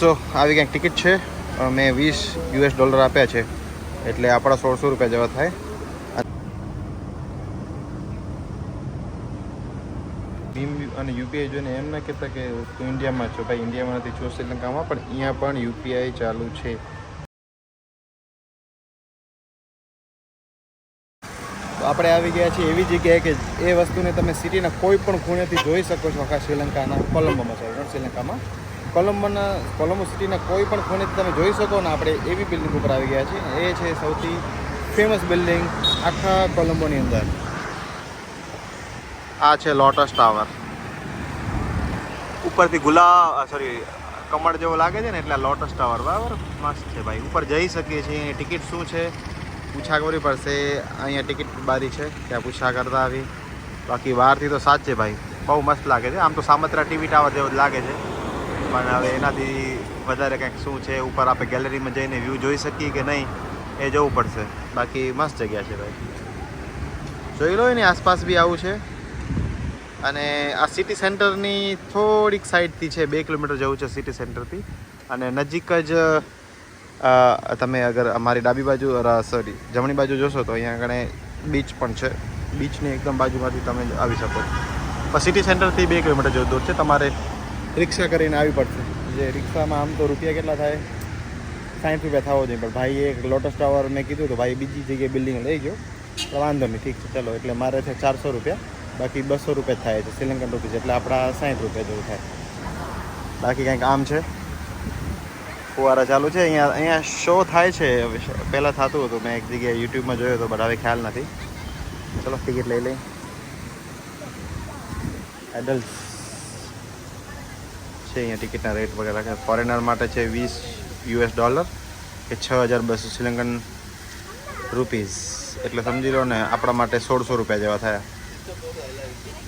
સો આવી કંઈક ટિકિટ છે. મેં વીસ યુએસ ડોલર આપ્યા છે. એટલે આપણા સોળસો રૂપિયા જેવા થાય. ભીમ અને યુપીઆઈ જોઈને એમ ના કહેતા કે તું ઇન્ડિયામાં છો. ભાઈ, ઇન્ડિયામાં નથી, છો શ્રીલંકામાં પણ અહીંયા પણ યુપીઆઈ ચાલુ છે. આપણે આવી ગયા છીએ એવી જગ્યાએ કે એ વસ્તુને તમે સિટીના કોઈ પણ ખૂણેથી જોઈ શકો છો આખા શ્રીલંકાના, કોલંબોમાં સોરી શ્રીલંકામાં કોલંબોના, કોલંબો સિટીના કોઈ પણ ખૂણેથી તમે જોઈ શકો ને આપણે એવી બિલ્ડિંગ ઉપર આવી ગયા છીએ. એ છે સૌથી ફેમસ બિલ્ડિંગ આખા કોલંબોની અંદર. આ છે લોટસ ટાવર ઉપરથી ગુલા સોરી કમળ જેવો લાગે છે ને એટલે લોટસ ટાવર બરાબર? મસ્ત છે ભાઈ. ઉપર જઈ શકીએ છીએ. એની ટિકિટ શું છે? પૂછા કરવી પડશે. અહીંયા ટિકિટ બારી છે. ત્યાં પૂછા કરતા આવી. બાકી બહારથી તો સાચ છે ભાઈ. બહુ મસ્ત લાગે છે. આમ તો સામત્રા ટીવી ટાવર જેવો જ લાગે છે. પણ હવે એનાથી વધારે કંઈક શું છે ઉપર આપણે ગેલેરીમાં જઈને વ્યૂ જોઈ શકીએ કે નહીં, એ જોવું પડશે. બાકી મસ્ત જગ્યા છે ભાઈ. જોઈ લો એની આસપાસ બી આવું છે. અને આ સિટી સેન્ટરની થોડીક સાઈડથી છે, બે કિલોમીટર જવું છે સિટી સેન્ટરથી અને નજીક જ તમે અગર અમારી ડાબી બાજુ સોરી જમણી બાજુ જોશો તો અહીંયા આગળ બીચ પણ છે. બીચની એકદમ બાજુમાંથી તમે આવી શકો છો. સિટી સેન્ટરથી બે કિલોમીટર જેવું દૂર છે. તમારે રિક્ષા કરીને આવી પડશે. જે રિક્ષામાં આમ તો રૂપિયા કેટલા થાય? સાઠ રૂપિયા થવો જોઈએ, પણ ભાઈ એક લોટસ ટાવર મેં કીધું તો ભાઈ, બીજી જગ્યાએ બિલ્ડિંગ લઈ ગયો તો વાંધો નહીં, ઠીક છે, ચલો, એટલે મારે છે ચારસો રૂપિયા, બાકી બસો રૂપિયા થાય છે, શ્રીલંકન રૂપીસ એટલે આપણા સાઠ રૂપિયા જેવું થાય. બાકી કંઈક આમ છે. ફુવારા ચાલુ છે, અહીંયા અહીંયા શો થાય છે, પહેલાં થતું હતું, મેં એક જગ્યાએ યુટ્યુબમાં જોયો હતો બટ હવે ખ્યાલ નથી. ચલો ટિકિટ લઈ લઈ એડલ્ટ છે, અહીંયા ટિકિટના રેટ વગેરે. છે ફોરેનર માટે છે વીસ યુએસ ડોલર કે છ હજાર બસો શ્રીલંકન રૂપીઝ એટલે સમજી લો ને, આપણા માટે સોળસો રૂપિયા જેવા થયા.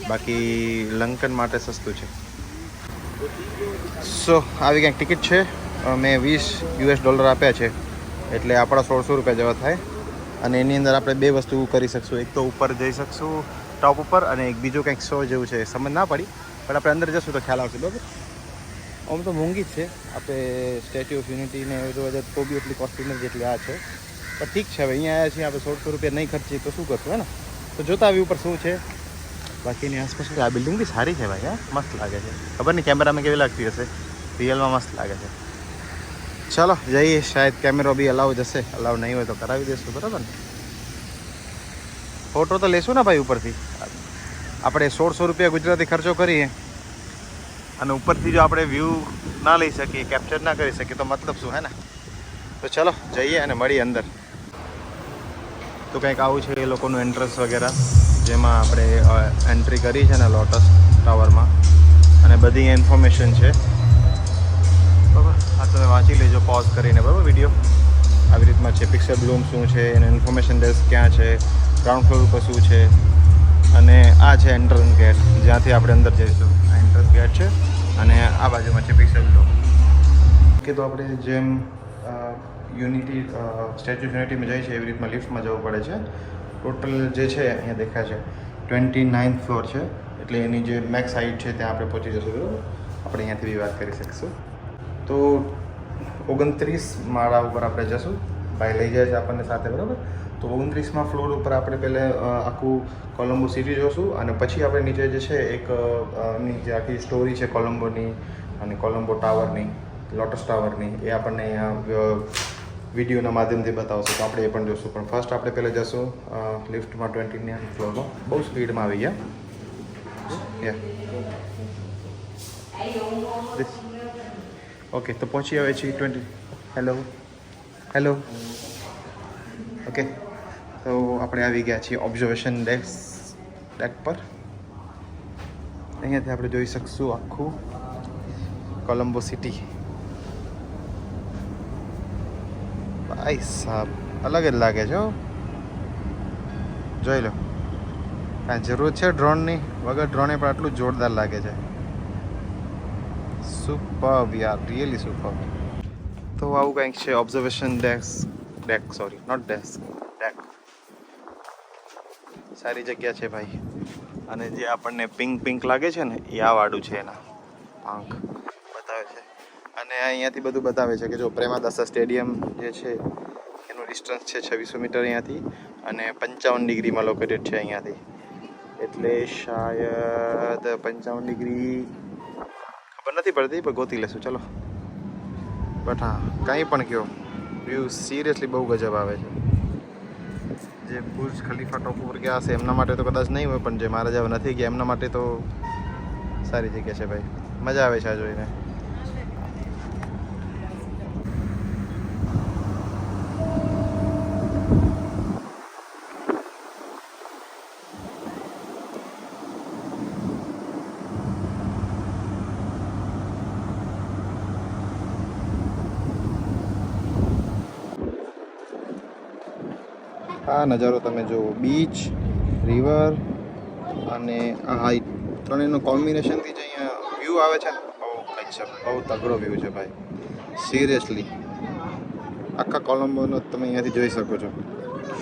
બાકી લંકન માટે સસ્તું છે. સો આવી કંઈક ટિકિટ છે. મેં વીસ યુએસ ડોલર આપ્યા છે. એટલે આપણા સોળસો રૂપિયા જેવા થાય. અને એની અંદર આપણે બે વસ્તુ કરી શકશું. એક તો ઉપર જઈ શકશું ટોપ ઉપર, અને એક બીજું કંઈક શો જેવું છે. સમજ ના પડી, પણ આપણે અંદર જશું તો ખ્યાલ આવશે, બરાબર? આમ તો મોંઘી જ છે. આપણે સ્ટેચ્યુ ઓફ યુનિટીને બધું બધા તો બી એટલી કોસ્ટલી જેટલી આ છે. પણ ઠીક છે, હવે અહીંયા આવ્યા છીએ આપણે સોળસો રૂપિયા નહીં ખર્ચીએ તો શું કરશું હે ને તો જોતા આવી ઉપર શું છે. બાકીની આસપાસ આ બિલ્ડિંગ બી સારી છે ભાઈ, હા? મસ્ત લાગે છે. ખબર નહીં કેમેરામાં કેવી લાગતી હશે? રિયલમાં મસ્ત લાગે છે. ચલો, જઈએ. શાયદ કેમેરો બી અલાઉ જશે. અલાઉ નહીં હોય તો કરાવી દઈશું બરાબર ને? ફોટો તો લેશું ને ભાઈ ઉપરથી? આપણે સોળસો રૂપિયા ગુજરાતી ખર્ચો કરીએ. અને ઉપરથી જો આપણે વ્યૂ ના લઈ શકીએ કેપ્ચર ના કરી શકીએ, તો મતલબ શું, હે ને? તો ચલો, જઈએ અને મળીએ અંદર. તો કંઈક આવું છે એ લોકોનું એન્ટ્રન્સ વગેરે, જેમાં આપણે એન્ટ્રી કરી છે ને લોટસ ટાવરમાં અને બધી ઇન્ફોર્મેશન છે. બરાબર? આ તમે વાંચી લેજો પોઝ કરીને, બરાબર વીડિયો આવી રીતમાં છે પિક્સર બ્લૂમ શું છે, એને ઇન્ફોર્મેશન ડેસ્ક ક્યાં છે ગ્રાઉન્ડ ફ્લોર ઉપર શું છે, અને આ છે એન્ટ્રન્સ ગેટ જ્યાંથી આપણે અંદર જઈશું. આ એન્ટ્રન્સ ગેટ છે. અને આ બાજુમાં છે પિક્સેલ બ્લૂમ કે તો આપણે જેમ યુનિટી સ્ટેચ્યુ ઓફ યુનિટીમાં જઈએ છીએ એવી રીતમાં લિફ્ટમાં જવું પડે છે. ટોટલ જે છે, અહીંયા દેખાય છે ટ્વેન્ટી નાઇન્થ ફ્લોર છે. એટલે એની જે મેક્સ હાઇટ છે, ત્યાં આપણે પહોંચી જશું, બરાબર? આપણે અહીંયાથી બી વાત કરી શકીશું. તો ઓગણત્રીસ માળા ઉપર આપણે જશું. ભાઈ લઈ જાય છે આપણને સાથે, બરાબર? તો ઓગણત્રીસમાં ફ્લોર ઉપર આપણે પહેલે આખું કોલંબો સિટી જોશું અને પછી આપણે નીચે જે છે એક એમની જે આખી સ્ટોરી છે કોલંબોની અને કોલંબો ટાવરની લોટસ ટાવરની એ આપણને વિડીયોના માધ્યમથી બતાવશે. તો આપણે એ પણ જોશું. પણ ફર્સ્ટ આપણે પહેલાં જશું લિફ્ટમાં ટ્વેન્ટી નાઇન ફ્લોરમાં બહુ સ્પીડમાં આવી ગયા. ઓકે તો પહોંચી આવે છે ટ્વેન્ટી હેલો હેલો ઓકે તો આપણે આવી ગયા છીએ ઓબ્ઝર્વેશન ડેક ડેક પર. અહીંયાથી આપણે જોઈ શકશું આખું કોલંબો સિટી ભાઈ સાહેબ અલગ જ લાગે છે. જોઈ લો. કાંઈ જરૂર છે ડ્રોનની વગર ડ્રોને પણ આટલું જોરદાર લાગે છે. સુપર યાર રિયલી સુપર તો આવું કંઈક છે observation desk deck sorry not desk deck સારી જગ્યા છે ભાઈ. અને જે આપણને પિંક પિંક લાગે છે ને, એ આ વાડું છે એના. પાંખ. બતાવે છે. અને અહીંયાથી બધું બતાવે છે કે જો પ્રેમાદાસા સ્ટેડિયમ જે છે, એનું ડિસ્ટન્સ છે છવ્વીસો મીટર અહીંયાથી અને પંચાવન ડિગ્રીમાં લોકેટેડ છે અહીંયાથી. એટલે શાયદ પંચાવન ડિગ્રી ખબર નથી પડતી, પણ ગોતી લેશું. ચલો. બટ હા, કંઈ પણ કહો. વ્યૂ સિરિયસલી બહુ ગજબ આવે છે. જે બુર્જ ખલીફા ટોપ ઉપર ગયા હશે, એમના માટે તો કદાચ નહીં હોય, પણ જે મારા જેવા નથી ગયા, એમના માટે તો સારી જગ્યા છે ભાઈ. મજા આવે છે આ જોઈને. આ નજારો તમે જુઓ. બીચ રિવર અને આ હાઈટ ત્રણેયનું કોમ્બિનેશનથી જે અહીંયા વ્યૂ આવે છે ને, બહુ કંઈક બહુ તગડો વ્યૂ છે ભાઈ. સિરિયસલી આખા કોલંબોનો તમે અહીંયાથી જોઈ શકો છો.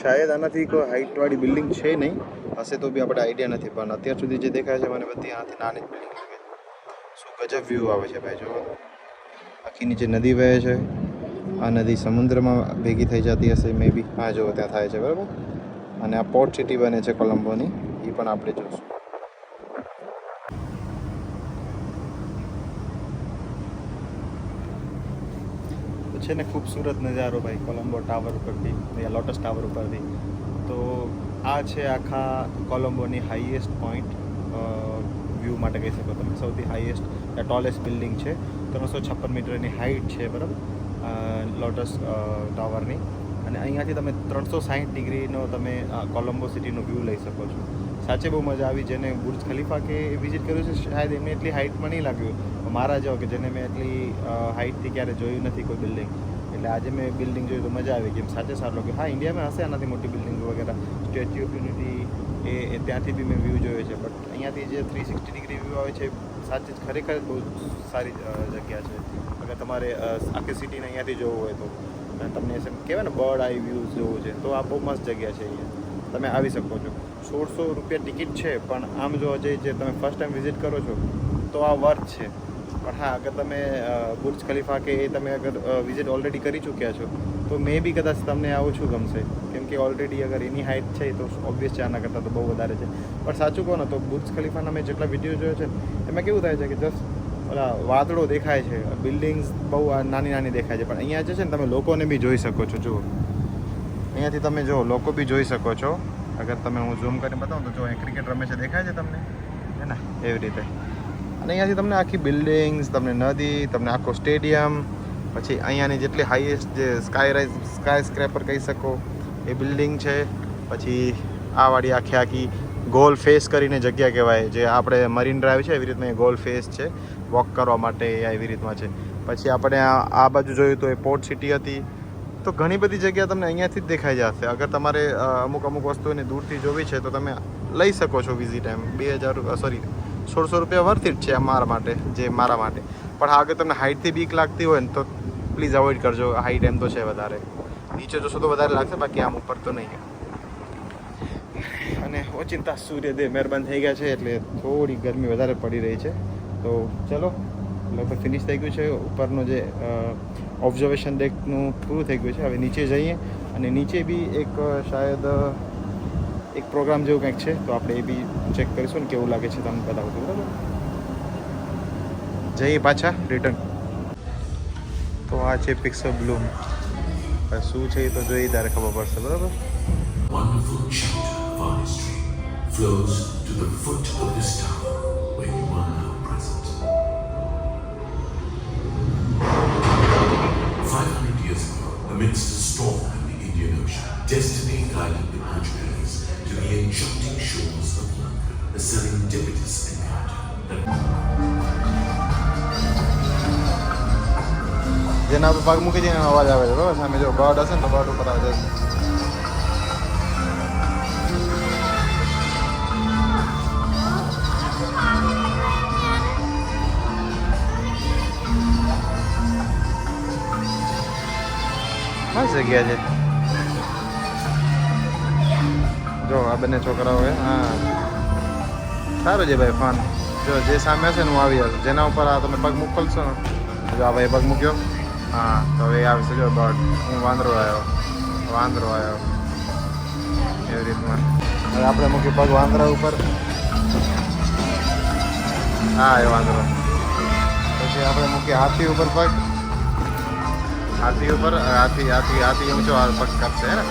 શાયદ આનાથી કોઈ હાઈટવાળી બિલ્ડિંગ છે નહીં. હશે તો બી આપણે આઈડિયા નથી, પણ અત્યાર સુધી જે દેખાય છે મને બધી આનાથી નાની બિલ્ડિંગ લાગે શું ગજબ વ્યૂ આવે છે ભાઈ જો આખી નીચે નદી વહે છે. આ નદી સમુદ્રમાં ભેગી થઈ જતી હશે મે બી હા જો ત્યાં થાય છે, બરાબર? અને આ પોર્ટ સિટી બને છે કોલંબોની. એ પણ આપણે જોઈશું છે ને ખૂબસૂરત નજારો ભાઈ, કોલંબો ટાવર ઉપરથી યા લોટસ ટાવર ઉપરથી. તો આ છે આખા કોલંબોની હાઈએસ્ટ પોઈન્ટ વ્યૂ માટે કહી શકો તમે. સૌથી હાઈએસ્ટ ટોલેસ્ટ બિલ્ડિંગ છે. ત્રણસો છપ્પન મીટરની હાઈટ છે, બરાબર? લોટસ ટાવરની અને અહીંયાથી તમે ત્રણસો સાહીઠ ડિગ્રીનો તમે કોલંબો સિટીનો વ્યૂ લઈ શકો છો. સાચે બહુ મજા આવી જેને બુર્જ ખલીફા કે વિઝિટ કર્યું છે, શાયદ એમને એટલી હાઇટમાં નહીં લાગ્યું. મારા જેવો કે જેને મેં એટલી હાઇટથી ક્યારે જોયું નથી કોઈ બિલ્ડિંગ એટલે આજે મેં બિલ્ડિંગ જોયું તો મજા આવી ગઈ. સાચે સારું લાગ્યું. હા ઇન્ડિયામાં હશે આનાથી મોટી બિલ્ડિંગ વગેરે. સ્ટેચ્યુ ઓફ યુનિટી એ ત્યાંથી બી મેં વ્યૂ જોયો છે. બટ અહીંયાથી જે થ્રી સિક્સટી ડિગ્રી વ્યૂ આવે છે, સાચે જ ખરેખર બહુ સારી જગ્યા છે. અગર તમારે આખી સિટીને અહીંયાથી જોવું હોય તો. તમને કહેવાય ને બર્ડ આઈ વ્યૂઝ જોવું છે, તો આ બહુ મસ્ત જગ્યા છે અહીંયા. તમે આવી શકો છો. સોળસો રૂપિયા ટિકિટ છે, પણ આમ જો જે જે તમે ફર્સ્ટ ટાઈમ વિઝિટ કરો છો, તો આ વર્થ છે. પણ હા, અગર તમે બુર્જ ખલીફા કે એ તમે અગર વિઝિટ ઓલરેડી કરી ચૂક્યા છો, તો મેં બી કદાચ તમને આવું છું ગમશે. કે ઓલરેડી અગર એની હાઇટ છે તો ઓબ્વિયસ છે આના કરતાં તો બહુ વધારે છે. પણ સાચું કહો ને તો બુર્જ ખલીફાના મેં જેટલા વીડિયો જોયો છે એમાં કેવું થાય છે કે જસ્ટ ઓલા વાદળો દેખાય છે બિલ્ડિંગ્સ બહુ નાની નાની દેખાય છે. પણ અહીંયા જે છે ને તમે લોકોને બી જોઈ શકો છો, જુઓ. અહીંયાથી તમે જો લોકો બી જોઈ શકો છો. અગર તમે હું ઝૂમ કરીને બતાવું તો જો અહીંયા ક્રિકેટ રમે છે, દેખાય છે તમને? હે ને? એવી રીતે. અને અહીંયાથી તમને આખી બિલ્ડિંગ્સ તમને નદી, તમને આખો સ્ટેડિયમ પછી અહીંયાની જેટલી હાઈએસ્ટ જે સ્કાય રાઇઝ સ્કાય સ્ક્રેપર કહી શકો. એ બિલ્ડિંગ છે. પછી આ વાળી આખી આખી ગોલ ફેસ કરીને જગ્યા કહેવાય. જે આપણે મરીન ડ્રાઈવ છે, એવી રીતના ગોલ ફેસ છે. વોક કરવા માટે એવી રીતમાં છે. પછી આપણે આ બાજુ જોયું તો એ પોર્ટ સિટી હતી. તો ઘણી બધી જગ્યા તમને અહીંયાથી જ દેખાઈ જશે. અગર તમારે અમુક અમુક વસ્તુઓને દૂરથી જોવી છે, તો તમે લઈ શકો છો વિઝિટ એમ. બે હજાર સોરી સોળસો રૂપિયા વર્થ ઇટ છે મારા માટે, જે મારા માટે. પણ હા, અગર તમને હાઇટથી બીક લાગતી હોય ને તો પ્લીઝ અવોઇડ કરજો. હાઇટ એમ તો છે વધારે. નીચે જોશો તો વધારે લાગશે, બાકી આમ ઉપર તો નહીં. અને ઓચિંતા સૂર્યદેવ મહેરબાન થઈ ગયા છે, એટલે થોડી ગરમી વધારે પડી રહી છે. તો ચલો, લગભગ ફિનિશ થઈ ગયું છે. ઉપરનું જે ઓબ્ઝર્વેશન ડેકનું પૂરું થઈ ગયું છે. હવે નીચે જઈએ અને નીચે બી એક શાયદ એક પ્રોગ્રામ જેવું કંઈક છે. તો આપણે એ બી ચેક કરીશું ને કેવું લાગે છે તમને બતાવું બરાબર? જઈએ પાછા રિટર્ન તો આ છે પિક્સર બ્લૂમ હવે શું છે એ તો જોઈએ ત્યારે ખબર પડશે બરાબર wonderful chapter of our flows to the foot of this tower જેના ઉપર પગ મૂકી જઈને અવાજ આવે છે, બરાબર? સામે જો બર્ડ હશે ને બર્ડ ઉપર આવે છે મસ્ત જગ્યા છે. જો, આ બંને છોકરાઓ હે. સારું છે ભાઈ ફાન જો, જે સામે હશે ને હું આવી જેના ઉપર આ તમે પગ મોકલશો ને, જો આ ભાઈ પગ મૂક્યો. હા તો હવે આવશે જો બર્ડ હું વાંદરો આવ્યો વાંદરો આવ્યો એવી રીતના હવે આપણે મૂક્યું પગ વાંદરા ઉપર હા એ વાંદરો પછી આપણે મૂકીએ હાથી ઉપર પગ હાથી ઉપર અ, હાથી હાથી હાથી ઊંચો આ પગ કરશે હે ને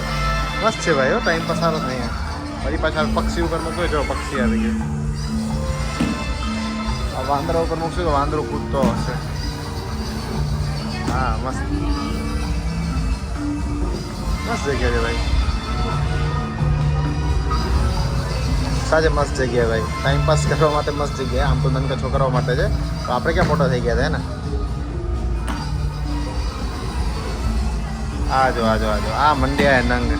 મસ્ત છે ભાઈ ટાઈમ પાસ સારો જ નહીં ફરી પાછા પક્ષી ઉપર મૂક્યો જો પક્ષી આવી ગયું આ વાંદરા ઉપર મૂકશું તો વાંદરો કૂદતો હશે હા મસ્ત મસ્ત જગ્યા છે ભાઈ સાચે મસ્ત જગ્યા ભાઈ ટાઈમ પાસ કરવા માટે મસ્ત જગ્યા આમ તો નાનકા છોકરાઓ માટે છે. તો આપણે ક્યાં મોટા થઈ ગયા છે ને? આ જો આજો જો, આ મંડ્યા નંગ.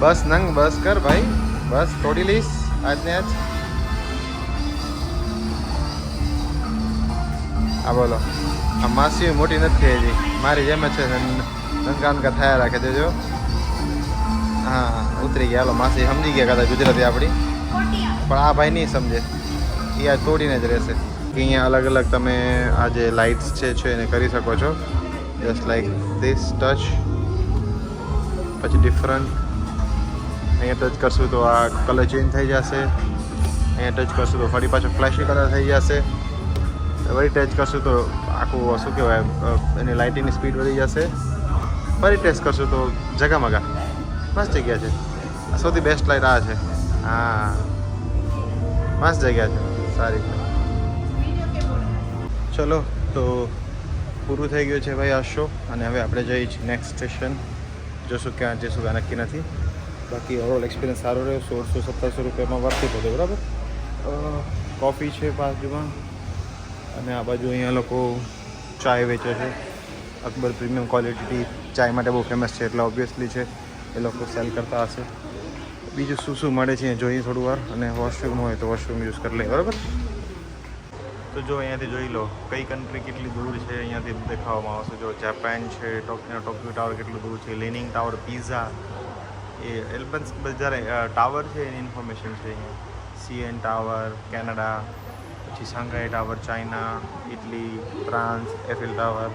બસ નંગ, બસ કર ભાઈ. બસ તોડી લઈશ આજને આજ. આ બોલો. આ માસી મોટી નથી થઈ હજી. મારી જેમ છે નંકા નંકા થયા રાખે છે જો. હા હા, ઉતરી ગયા. હાલો માસી સમજી ગયા કદાચ ગુજરાતી આપણી પણ આ ભાઈ નહીં સમજે. એ આ તોડીને જ રહેશે. કે અહીંયા અલગ અલગ તમે આ જે લાઇટ્સ છે છે એને કરી શકો છો. જસ્ટ લાઈક ધીસ ટચ પછી ડિફરન્ટ અહીંયા ટચ કરશું તો આ કલર ચેન્જ થઈ જશે. અહીંયા ટચ કરશું તો ફરી પાછો ફ્લેશી કલર થઈ જશે. વળી ટચ કરશું તો આખું શું કહેવાય એની લાઇટિંગની સ્પીડ વધી જશે. ફરી ટેસ્ટ કરશું તો જગામગા મસ્ત જગ્યા છે. સૌથી બેસ્ટ લાઇટ આ છે. હા. મસ્ત જગ્યા છે. સારી ચલો, તો પૂરું થઈ ગયું છે ભાઈ આ શો અને હવે આપણે જઈએ છીએ નેક્સ્ટ સ્ટેશન જોશું ક્યાં જઈશું ક્યાં નક્કી નથી. બાકી ઓવરઓલ એક્સપિરિયન્સ સારો રહ્યો. સોળસો, સત્તરસો રૂપિયામાં વર્તી પડે બરાબર? કોફી છે બાજુમાં. અને આ બાજુ અહીંયા લોકો ચાય વેચે છે. અકબર પ્રીમિયમ ક્વોલિટી ચાય માટે બહુ ફેમસ છે એટલે ઓબ્વિયસલી છે. એ લોકો સેલ કરતા હશે. બીજું શું શું મળે છે જોઈએ થોડું વાર. અને વોશરૂમ હોય તો વોશરૂમ યુઝ કરી લઈએ, બરાબર? તો જો અહીંયાથી જોઈ લો, કઈ કન્ટ્રી કેટલી દૂર છે અહીંયાથી દેખાવામાં આવશે. જો જાપાન છે ટોક્યો ટોક્યો ટાવર કેટલું દૂર છે લેનિંગ ટાવર પીઝા એ એલ્બન્સ જ્યારે ટાવર છે એની ઇન્ફોર્મેશન છે અહીંયા. સીએન ટાવર કેનેડા પછી Shanghai tower, China, Italy, France, Eiffel tower.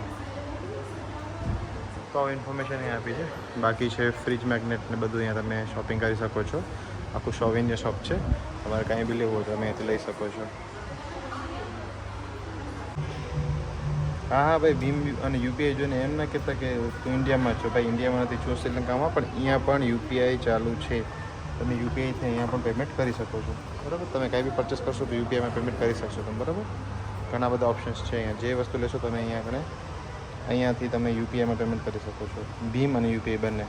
તો ઇન્ફોર્મેશન અહીં આપી છે. બાકી છે ફ્રીજ મેગ્નેટ ને બધું અહીંયા તમે શોપિંગ કરી શકો છો. આખું શોવિન્ય શોપ છે. તમારે કાંઈ બી લેવું હોય તમે અહીંથી લઈ શકો છો. હા હા, ભાઈ, ભીમ અને યુપીઆઈ જોઈને એમ ના કહેતા કે તું ઇન્ડિયામાં છો. ભાઈ, ઇન્ડિયામાં નથી છો શ્રીલંકામાં, પણ અહીંયા પણ યુપીઆઈ ચાલુ છે. તમે યુપીઆઈથી અહીંયા પણ પેમેન્ટ કરી શકો છો. બરાબર? તમે કાંઈ બી પરચેસ કરશો તો યુપીઆઈમાં પેમેન્ટ કરી શકશો તમે, બરાબર? ઘણા બધા ઓપ્શન્સ છે અહીંયા. જે વસ્તુ લેશો તમે અહીંયા આગળ, અહીંયાથી તમે યુપીઆઈમાં પેમેન્ટ કરી શકો છો. ભીમ અને યુપીઆઈ બંને.